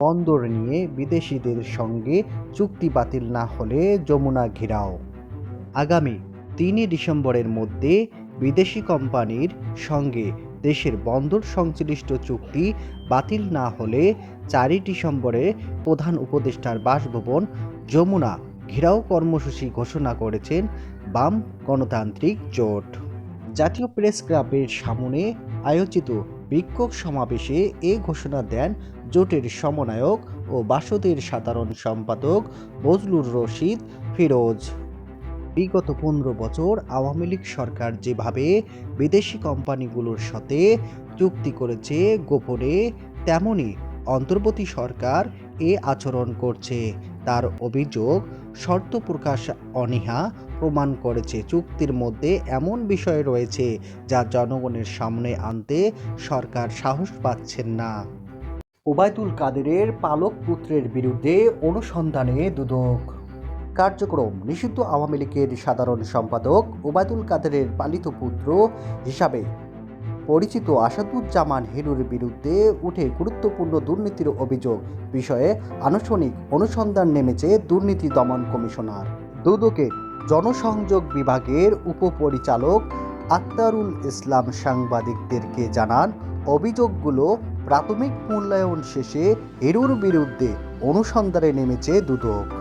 বন্দর নিয়ে বিদেশিদের সঙ্গে চুক্তি বাতিল না হলে যমুনা ঘেরাও। আগামী তিনই ডিসেম্বরের মধ্যে বিদেশি কোম্পানির সঙ্গে দেশের বন্দর সংশ্লিষ্ট চুক্তি বাতিল না হলে চারই ডিসেম্বরে প্রধান উপদেষ্টার বাসভবন যমুনা ঘেরাও কর্মসূচি ঘোষণা করেছেন বাম গণতান্ত্রিক জোট। জাতীয় প্রেস ক্লাবের সামনে আয়োজিত বিক্ষোভ সমাবেশে এ ঘোষণা দেন জোটের সমন্বয়ক ও বাসদের সাধারণ সম্পাদক বজলুর রশিদ ফিরোজ। বিগত পনেরো বছর আওয়ামী লীগ সরকার যেভাবে বিদেশি কোম্পানিগুলোর সাথে চুক্তি করেছে গোপনে, তেমনি অন্তর্বর্তী সরকার এ আচরণ করছে। তার অভিযোগ, শর্ত প্রকাশ অনীহা প্রমাণ করেছে চুক্তির মধ্যে এমন বিষয় রয়েছে যা জনগণের সামনে আনতে সরকার সাহস পাচ্ছেন না। ওবায়দুল কাদেরের পালক পুত্রের বিরুদ্ধে অনুসন্ধানে দুদক। কার্যক্রম নিষিদ্ধ আওয়ামী লীগের সাধারণ সম্পাদক ওবায়দুল কাদেরের পালিত পুত্র হিসাবে পরিচিত আসাদুজ্জামান হেরুর বিরুদ্ধে উঠে গুরুত্বপূর্ণ দুর্নীতির অভিযোগ বিষয়ে আনুষ্ঠানিক অনুসন্ধান নেমেছে দুর্নীতি দমন কমিশনার। দুদকের জনসংযোগ বিভাগের উপপরিচালক আক্তারুল ইসলাম সাংবাদিকদেরকে জানান, অভিযোগগুলো প্রাথমিক মূল্যায়ন শেষে এরুর বিরুদ্ধে অনুসন্ধানে নেমেছে দুদক।